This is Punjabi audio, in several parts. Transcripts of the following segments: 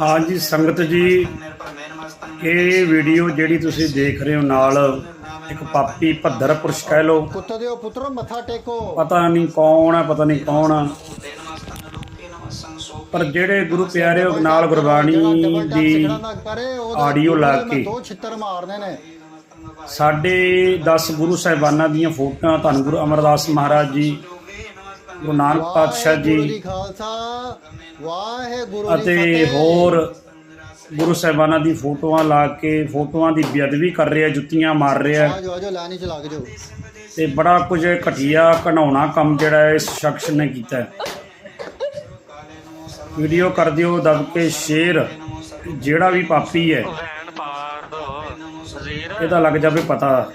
ਹਾਂਜੀ ਸੰਗਤ ਜੀ ਇਹ ਵੀਡੀਓ ਜਿਹੜੀ ਤੁਸੀਂ ਦੇਖ ਰਹੇ ਹੋ ਨਾਲ ਇੱਕ ਪਾਪੀ ਭੱਦਰ ਪੁਰਸ਼ ਕਹਿ ਲੋ ਪੁੱਤ ਦਿਓ ਪੁੱਤਰੋ ਮੱਥਾ ਟੇਕੋ। ਪਤਾ ਨਹੀਂ ਕੌਣ ਹੈ ਪਤਾ ਨਹੀਂ ਕੌਣ ਆ। ਪਰ ਜਿਹੜੇ ਗੁਰੂ ਪਿਆਰੇ ਉਹ ਨਾਲ ਗੁਰਬਾਣੀ ਦੀ ਆਡੀਓ ਲਾ ਕੇ। ਦੋ ਛਿੱਤਰ ਮਾਰਨੇ ਨੇ। ਸਾਡੇ 10 ਗੁਰੂ ਸਾਹਿਬਾਨਾਂ ਦੀਆਂ ਫੋਟੋਆਂ ਧੰਨ ਗੁਰੂ ਅਮਰਦਾਸ ਮਹਾਰਾਜ ਜੀ ਗੁਰੂ ਨਾਨਕ ਪਾਤਸ਼ਾਹ ਜੀ ਅਤੇ। ਹੋਰ ਗੁਰੂ ਸਾਹਿਬਾਨਾਂ ਦੀ ਫੋਟੋਆਂ ਲਾ ਕੇ ਫੋਟੋਆਂ ਦੀ ਬੇਅਦਬੀ ਕਰ ਰਿਹਾ ਜੁੱਤੀਆਂ ਮਾਰ ਰਿਹਾ। ਤੇ ਬੜਾ ਕੁਝ ਘਟੀਆ ਘਨਾਉਣਾ ਕੰਮ ਜਿਹੜਾ ਇਸ ਸ਼ਖਸ ਨੇ ਕੀਤਾ ਵੀਡੀਓ ਕਰ ਦਿਓ ਦਬ ਕੇ ਸ਼ੇਰ ਜਿਹੜਾ ਵੀ ਪਾਪੀ ਹੈ ਇਹਦਾ ਲੱਗ ਜਾਵੇ ਪਤਾ।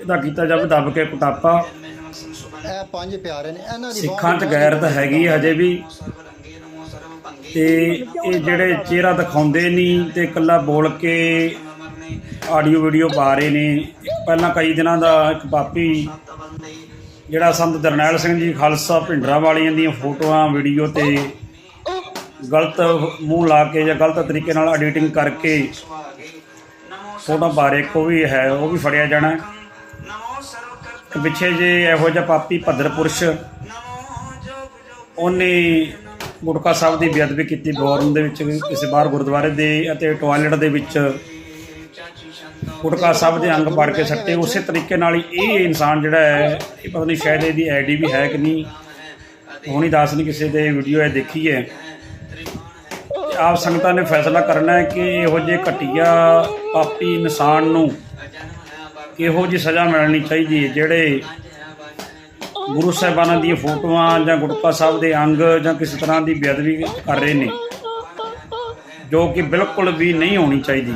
ਇਹਦਾ ਕੀਤਾ ਜਾਵੇ ਦਬ ਕੇ ਕੁਟਾਪਾ। ਪੰਜ ਪਿਆਰੇ ਨੇ ਇਹਨਾਂ ਦੀ ਸਿੱਖਾਂ 'ਚ ਗੈਰਤ ਹੈਗੀ ਹਜੇ ਵੀ। ਤੇ ਇਹ ਜਿਹੜੇ ਚਿਹਰਾ ਦਿਖਾਉਂਦੇ ਨਹੀਂ ਤੇ ਇਕੱਲਾ ਬੋਲ ਕੇ ਆਡੀਓ ਵੀਡੀਓ ਪਾ ਰਹੇ ਨੇ। ਪਹਿਲਾਂ ਕਈ ਦਿਨਾਂ ਦਾ ਇੱਕ ਪਾਪੀ ਜਿਹੜਾ ਸੰਤ ਜਰਨੈਲ ਸਿੰਘ ਜੀ ਖਾਲਸਾ ਭਿੰਡਰਾਂ ਵਾਲੀਆਂ ਦੀਆਂ ਫੋਟੋਆਂ ਵੀਡੀਓ ਤੇ ਗਲਤ ਮੂੰਹ ਲਾ ਕੇ ਜਾਂ ਗਲਤ ਤਰੀਕੇ ਨਾਲ ਐਡੀਟਿੰਗ ਕਰਕੇ ਫੋਟੋ ਰਹੇ ਕੋ ਵੀ ਹੈ ਉਹ ਵੀ ਫੜਿਆ ਜਾਣਾ। ਹੈ। ਪਿੱਛੇ ਜੇ ਇਹੋ ਜਿਹਾ ਪਾਪੀ ਭੱਦਰ ਪੁਰਸ਼, ਉਹਨੇ ਗੁਟਕਾ ਸਾਹਿਬ ਦੀ ਬੇਅਦਬੀ ਕੀਤੀ ਬੋਰਨ ਦੇ ਵਿੱਚ ਕਿਸੇ ਬਾਹਰ ਗੁਰਦੁਆਰੇ ਦੇ ਅਤੇ ਟਾਇਲਟ ਦੇ ਵਿੱਚ। ਗੁਟਕਾ ਸਾਹਿਬ ਦੇ ਅੰਗ ਪਾੜ ਕੇ ਸੱਟੇ। ਉਸੇ ਤਰੀਕੇ ਨਾਲ ਇਹ ਇਨਸਾਨ ਜਿਹੜਾ ਹੈ, ਇਹ ਪਤਾ ਨਹੀਂ ਸ਼ਾਇਦ ਇਹਦੀ ਆਈਡੀ ਵੀ ਹੈ ਕਿ ਨਹੀਂ। ਹੋਣੀ ਦੱਸ ਨਹੀਂ ਕਿਸੇ ਦੇ ਵੀਡੀਓ ਇਹ ਦੇਖੀ ਹੈ। ਆਪ ਸੰਗਤਾਂ ਨੇ ਫੈਸਲਾ ਕਰਨਾ ਹੈ ਕਿ ਇਹੋ ਜਿਹੇ ਘਟੀਆ ਪਾਪੀ ਇਨਸਾਨ ਨੂੰ ਕਿਹੋ ਜੀ ਸਜ਼ਾ ਮਿਲਣੀ ਚਾਹੀਦੀ ਹੈ? ਜਿਹੜੇ ਗੁਰੂ ਸਾਹਿਬਾਨਾਂ ਦੀਆਂ ਫੋਟੋਆਂ ਜਾਂ ਗੁਟਕਾ ਸਾਹਿਬ ਦੇ ਅੰਗ ਜਾਂ ਕਿਸੇ ਤਰ੍ਹਾਂ ਦੀ ਬੇਅਦਬੀ ਕਰ ਰਹੇ ਨੇ ਜੋ ਕਿ ਬਿਲਕੁਲ ਵੀ ਨਹੀਂ ਹੋਣੀ ਚਾਹੀਦੀ।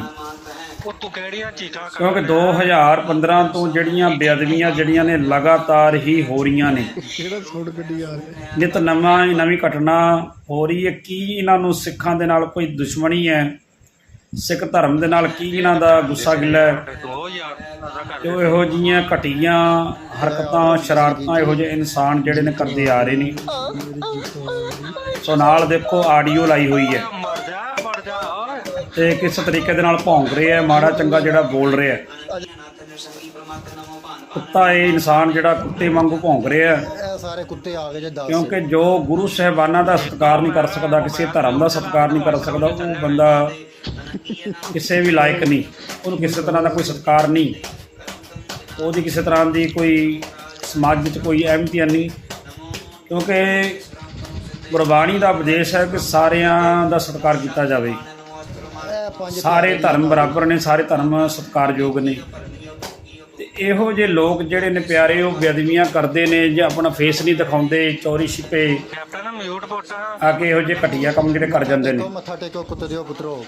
ਉਹ ਤੂੰ ਕਿਹੜੀਆਂ ਚੀਜ਼ਾਂ ਕਰ ਕਿਉਂਕਿ 2015 ਤੋਂ ਜਿਹੜੀਆਂ ਬੇਅਦਬੀਆਂ ਜਿਹੜੀਆਂ ਨੇ ਲਗਾਤਾਰ ਹੀ ਹੋ ਰਹੀਆਂ ਨੇ। ਕਿਹੜਾ ਛੋੜ ਗੱਡੀ ਆ ਰਿਹਾ ਨਿਤ ਨਵਾਂ ਨਵੀਂ ਘਟਨਾ ਹੋ ਰਹੀ ਹੈ। ਕੀ ਇਹਨਾਂ ਨੂੰ ਸਿੱਖਾਂ ਦੇ ਨਾਲ ਕੋਈ ਦੁਸ਼ਮਣੀ ਹੈ? ਸਿੱਖ ਧਰਮ ਦੇ ਨਾਲ ਕੀ ਇਹਨਾਂ ਦਾ ਗੁੱਸਾ ਗਿੱਲਾ ਹੈ? ਦੋ ਯਾਰ ਇਹੋ ਜੀਆਂ ਘਟੀਆਂ ਹਰਕਤਾਂ, ਸ਼ਰਾਰਤਾਂ ਇਹੋ ਜਿਹੇ ਇਨਸਾਨ ਜਿਹੜੇ ਨੇ ਕਰਦੇ ਆ ਰਹੇ ਨੇ? ਸੋ ਨਾਲ ਦੇਖੋ, ਆਡੀਓ ਲਾਈ ਹੋਈ ਹੈ। ਤੇ ਕਿਸ ਤਰੀਕੇ ਦੇ ਨਾਲ ਭੌਂਕ ਰਿਹਾ ਹੈ, ਮਾੜਾ ਚੰਗਾ ਜਿਹੜਾ ਬੋਲ ਰਿਹਾ ਹੈ। ਕੁੱਤਾ ਇਹ ਇਨਸਾਨ ਜਿਹੜਾ ਕੁੱਤੇ ਵਾਂਗੂ ਭੌਂਕ ਰਿਹਾ ਹੈ। ਸਾਰੇ ਕੁੱਤੇ ਆ ਗਏ ਜੇ ਦੱਸ ਕਿਉਂਕਿ ਜੋ ਗੁਰੂ ਸਾਹਿਬਾਨਾਂ ਦਾ ਸਤਿਕਾਰ ਨਹੀਂ ਕਰ ਸਕਦਾ, ਕਿਸੇ ਧਰਮ ਦਾ ਸਤਿਕਾਰ ਨਹੀਂ ਕਰ ਸਕਦਾ, ਉਹ ਬੰਦਾ ਕਿਸੇ ਵੀ ਲਾਇਕ ਨਹੀਂ। ਉਹਨੂੰ ਕਿਸੇ ਤਰ੍ਹਾਂ ਦਾ ਕੋਈ ਸਤਿਕਾਰ ਨਹੀਂ। ਉਹਦੀ ਕਿਸੇ ਤਰ੍ਹਾਂ ਦੀ ਕੋਈ ਸਮਾਜ ਵਿੱਚ ਕੋਈ ਅਹਿਮੀਅਤ ਨਹੀਂ। ਕਿਉਂਕਿ ਗੁਰਬਾਣੀ ਦਾ ਉਪਦੇਸ਼ ਹੈ ਕਿ ਸਾਰਿਆਂ ਦਾ ਸਤਿਕਾਰ ਕੀਤਾ ਜਾਵੇ। ਸਾਰੇ ਧਰਮ ਬਰਾਬਰ ਨੇ, ਸਾਰੇ ਧਰਮ ਸਤਿਕਾਰਯੋਗ ਨੇ। ਇਹੋ ਜਿਹੇ ਲੋਕ ਜਿਹੜੇ ਨੇ ਪਿਆਰੇ ਉਹ ਬੇਅਦਬੀਆਂ ਕਰਦੇ ਨੇ ਜੇ ਆਪਣਾ ਫੇਸ ਨਹੀਂ ਦਿਖਾਉਂਦੇ ਚੋਰੀ ਛਿਪੇ। ਕੈਪਟਨ ਮਿਊਟ ਪੁੱਟ ਆ ਕੇ ਇਹੋ ਜਿਹੇ ਘਟੀਆ ਕੰਮ ਜਿਹੜੇ ਕਰ ਜਾਂਦੇ ਨੇ। ਮੱਥਾ ਟੇਕੋ ਕੁੱਤੇ ਦਿਓ ਪੁੱਤਰੋ।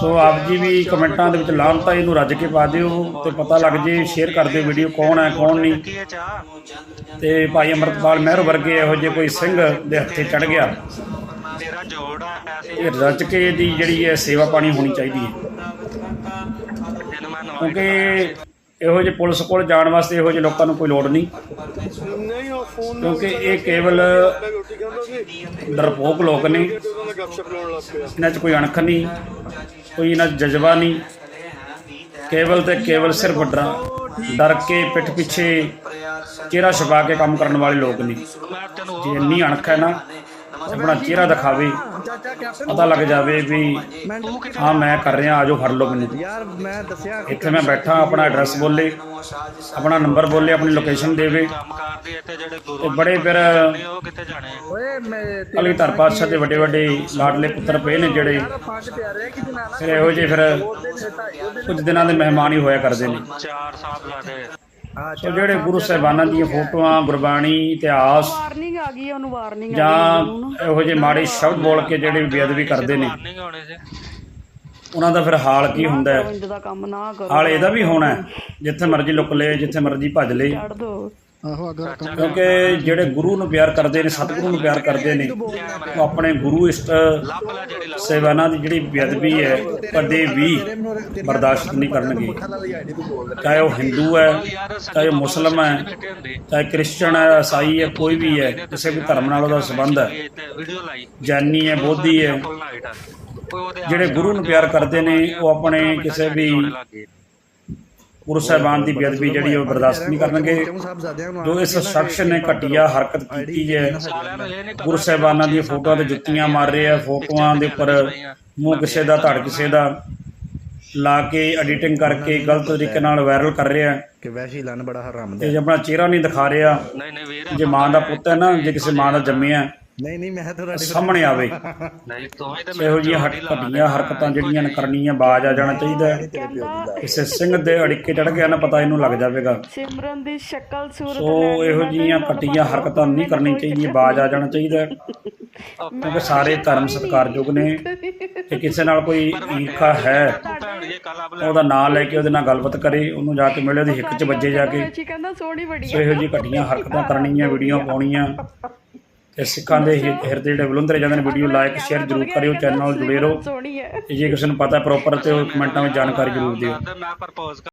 ਸੋ ਆਪ ਜੀ ਵੀ ਕਮੈਂਟਾਂ ਦੇ ਵਿੱਚ ਲਾਹਨਤਾ ਇਹਨੂੰ ਰੱਜ ਕੇ ਪਾ ਦਿਓ ਤੇ ਪਤਾ ਲੱਗ ਜੇ ਸ਼ੇਅਰ ਕਰ ਦਿਓ ਵੀਡੀਓ ਕੌਣ ਹੈ ਕੌਣ ਨਹੀਂ। ਤੇ ਭਾਈ ਅਮਰਤਪਾਲ ਮਹਿਰ ਵਰਗੇ ਇਹੋ ਜਿਹੇ ਕੋਈ ਸਿੰਘ ਦੇ ਹੱਥੇ ਚੜ ਗਿਆ। ਤੇਰਾ ਜੋੜ ਆ ਐਸੀ ਇਹ ਰੱਜ ਕੇ ਇਹਦੀ ਜਿਹੜੀ ਹੈ ਸੇਵਾ ਪਾਣੀ ਹੋਣੀ ਚਾਹੀਦੀ ਹੈ। ਕਿਉਂਕਿ ਇਹੋ ਜਿਹੇ ਪੁਲਿਸ ਕੋਲ ਜਾਣ ਵਾਸਤੇ ਇਹੋ ਜਿਹੇ ਲੋਕਾਂ ਨੂੰ ਕੋਈ ਲੋੜ ਨਹੀਂ। ਕਿਉਂਕਿ ਇਹ ਕੇਵਲ ਡਰਪੋਕ ਲੋਕ ਨੇ। ਇਹਨਾਂ 'ਚ ਕੋਈ ਅਣਖ ਨਹੀਂ ਕੋਈ ਇਹਨਾਂ 'ਚ ਜਜ਼ਬਾ ਨਹੀਂ। ਕੇਵਲ ਤੇ ਕੇਵਲ ਸਿਰਫ ਡਰ ਡਰ ਕੇ ਪਿੱਠ ਪਿੱਛੇ ਚਿਹਰਾ ਛੁਪਾ ਕੇ ਕੰਮ ਕਰਨ ਵਾਲੇ ਲੋਕ ਨੇ। ਜੇ ਇੰਨੀ ਅਣਖ ਹੈ ਨਾ ਆਪਣਾ ਚਿਹਰਾ ਦਿਖਾਵੇ ਪਤਾ ਲੱਗ ਜਾਵੇ ਵੀ ਹਾਂ ਮੈਂ ਕਰ ਰਿਹਾ ਆਜੋ ਫੜ ਲਓ ਮੈਨੂੰ। ਯਾਰ ਮੈਂ ਦੱਸਿਆ ਇੱਥੇ ਮੈਂ ਬੈਠਾ ਆਪਣਾ ਐਡਰੈਸ ਬੋਲੇ ਆਪਣਾ ਨੰਬਰ ਬੋਲੇ ਆਪਣੀ ਲੋਕੇਸ਼ਨ ਦੇਵੇ। ਤੇ ਬੜੇ ਫਿਰ ਅਲੀ ਧਰ ਪਾਤਸ਼ਾਹ ਦੇ ਵੱਡੇ ਵੱਡੇ ਲਾਡਲੇ ਪੁੱਤਰ ਪਏ ਨੇ ਜਿਹੜੇ ਫਿਰ ਇਹੋ ਜਿਹੇ ਫਿਰ ਕੁਝ ਦਿਨਾਂ ਦੇ ਮਹਿਮਾਨ ਹੀ ਹੋਇਆ ਕਰਦੇ ਨੇ। ਚਾਰ ਸਾਹਿਬ ਲਾਦੇ ਸੋ ਜਿਹੜੇ ਗੁਰੂ ਸਾਹਿਬਾਨਾਂ ਦੀਆਂ ਫੋਟੋਆਂ ਗੁਰਬਾਣੀ ਇਤਿਹਾਸ ਵਾਰਨਿੰਗ ਆ ਗਈ ਹੈ ਉਹਨੂੰ ਵਾਰਨਿੰਗ ਆ ਜਾਂ ਇਹੋ ਜਿਹੇ ਮਾੜੇ ਸ਼ਬਦ ਬੋਲ ਕੇ ਜਿਹੜੇ ਬੇਅਦਬੀ ਕਰਦੇ ਨੇ। ਨਹੀਂ ਹੋਣੇ ਸੀ। ਉਹਨਾਂ ਦਾ ਫਿਰ ਹਾਲ ਕੀ ਹੁੰਦਾ ਹੈ? ਗੋਬਿੰਦ ਦਾ ਕੰਮ ਨਾ ਕਰੋ। ਹਾਲ ਇਹਦਾ ਵੀ ਹੋਣਾ ਹੈ। ਜਿੱਥੇ ਮਰਜ਼ੀ ਲੁੱਕ ਲਏ ਜਿੱਥੇ ਮਰਜ਼ੀ ਭੱਜ ਲਏ। ਛੱਡ ਦੋ। ਆਹੋ ਅਗਰ ਕਿਉਂਕਿ ਜਿਹੜੇ ਗੁਰੂ ਨੂੰ ਪਿਆਰ ਕਰਦੇ ਨੇ, ਸਤਿਗੁਰੂ ਨੂੰ ਪਿਆਰ ਕਰਦੇ ਨੇ, ਉਹ ਆਪਣੇ ਗੁਰੂ ਇਸ਼ਟ ਲੱਭ ਦੀ ਜਿਹੜੀ ਬੇਅਦਬੀ ਹੈ, ਕਦੇ ਵੀ ਬਰਦਾਸ਼ਤ ਨਹੀਂ ਕਰਨਗੇ। ਚਾਹੇ ਉਹ ਹਿੰਦੂ ਹੈ, ਚਾਹੇ ਉਹ ਮੁਸਲਮ ਹੈ, ਚਾਹੇ ਕ੍ਰਿਸਚਨ ਹੈ, ਈਸਾਈ ਹੈ, ਕੋਈ ਵੀ ਹੈ, ਕਿਸੇ ਵੀ ਧਰਮ ਨਾਲ ਉਹਦਾ ਸੰਬੰਧ ਹੈ। ਇਹ ਜੈਨੀ ਹੈ, ਬੋਧੀ ਹੈ। ਜਿਹੜੇ ਗੁਰੂ ਨੂੰ ਪਿਆਰ ਕਰਦੇ ਨੇ, ਉਹ ਆਪਣੇ ਕਿਸੇ ਵੀ ਗੁਰੂ ਸਾਹਿਬਾਨ ਦੀ ਬੇਅਦਬੀ ਜਿਹੜੀ ਉਹ ਬਰਦਾਸ਼ਤ ਨਹੀਂ ਕਰਨਗੇ। ਜੋ ਇਸ ਸ਼ਖਸ ਨੇ ਘਟੀਆ ਹਰਕਤ ਕੀਤੀ ਹੈ ਗੁਰੂ ਸਾਹਿਬਾਨਾਂ ਦੀਆਂ ਫੋਟੋਆਂ ਤੇ ਜੁੱਤੀਆਂ ਮਾਰ ਰਹੇ ਆ ਫੋਟੋਆਂ ਦੇ ਉੱਪਰ ਮੂੰਹ ਕਿਸੇ ਦਾ ਧੜ ਕਿਸੇ ਦਾ ਲਾ ਕੇ ਐਡੀਟਿੰਗ ਕਰਕੇ ਗਲਤ ਤਰੀਕੇ ਨਾਲ ਵਾਇਰਲ ਕਰ ਰਿਹਾ। ਕਿ ਵੈਸ਼ੀ ਲੰਨ ਬੜਾ ਹਰਾਮ ਤੇ ਜੇ ਆਪਣਾ ਚਿਹਰਾ ਨਹੀਂ ਦਿਖਾ ਰਿਹਾ। ਨਹੀਂ ਨਹੀਂ ਵੀਰ ਜੇ ਮਾਂ ਦਾ ਪੁੱਤ ਹੈ ਨਾ ਜੇ ਕਿਸੇ ਮਾਂ ਦਾ ਜੰਮਿਆ ਨਹੀਂ ਨਹੀਂ ਮੈਂ ਤਾਂ ਤੁਹਾਡੇ ਸਾਹਮਣੇ ਆਵੇ। ਨਹੀਂ ਤੂੰ ਹੀ ਤੇ ਇਹੋ ਜਿਹੀਆਂ ਹਟ ਘਟੀਆਂ ਹਰਕਤਾਂ ਜਿਹੜੀਆਂ ਨੇ ਕਰਨੀਆਂ ਬਾਜ ਆ ਜਾਣਾ ਚਾਹੀਦਾ ਹੈ। ਕਿਸੇ ਸਿੰਘ ਦੇ ਅੜਿੱਕੇ ਚੜ ਗਿਆ ਨਾ ਪਤਾ ਇਹਨੂੰ ਲੱਗ ਜਾਵੇਗਾ। ਸਿਮਰਨ ਦੀ ਸ਼ਕਲ ਸੂਰਤ ਸੋ ਇਹੋ ਜਿਹੀਆਂ ਘਟੀਆਂ ਹਰਕਤਾਂ ਨਹੀਂ ਕਰਨੀ ਚਾਹੀਦੀਆਂ ਬਾਜ ਆ ਜਾਣਾ ਚਾਹੀਦਾ। ਕਿਉਂਕਿ ਸਾਰੇ ਧਰਮ ਸਤਿਕਾਰਯੋਗ ਨੇ ਤੇ ਕਿਸੇ ਨਾਲ ਕੋਈ ਈਰਖਾ ਹੈ। ਉਹਦਾ ਨਾਂ ਲੈ ਕੇ ਉਹਦੇ ਨਾਲ ਗੱਲਬਾਤ ਕਰੇ ਉਹਨੂੰ ਜਾ ਕੇ ਮਿਲੇ ਉਹਦੀ ਹਿੱਕ 'ਚ ਵੱਜੇ ਜਾ ਕੇ। ਸੋ ਇਹੋ ਜਿਹੀ ਘਟੀਆਂ ਹਰਕਤਾਂ ਕਰਨੀਆਂ ਵੀਡੀਓ ਪਾਉਣੀਆਂ। ਤੇ ਸਿੱਖਾਂ ਦੇ ਹਿ- ਹਿਰਦੇ ਜਿਹੜੇ ਬਲੁੰਦਰੇ ਜਾਂਦੇ ਨੇ ਵੀਡੀਓ ਲਾਈਕ ਸ਼ੇਅਰ ਜ਼ਰੂਰ ਕਰਿਓ ਚੈਨਲ ਨਾਲ ਜੁੜੇ ਰਹੋ। ਸੋਹਣੀ ਹੈ। ਤੇ ਜੇ ਕਿਸੇ ਨੂੰ ਪਤਾ ਪ੍ਰੋਪਰ ਤੇ ਉਹ ਕਮੈਂਟਾਂ ਵਿੱਚ ਜਾਣਕਾਰੀ ਜ਼ਰੂਰ ਦਿਓ। ਮੈਂ ਪ੍ਰਪੋਜ਼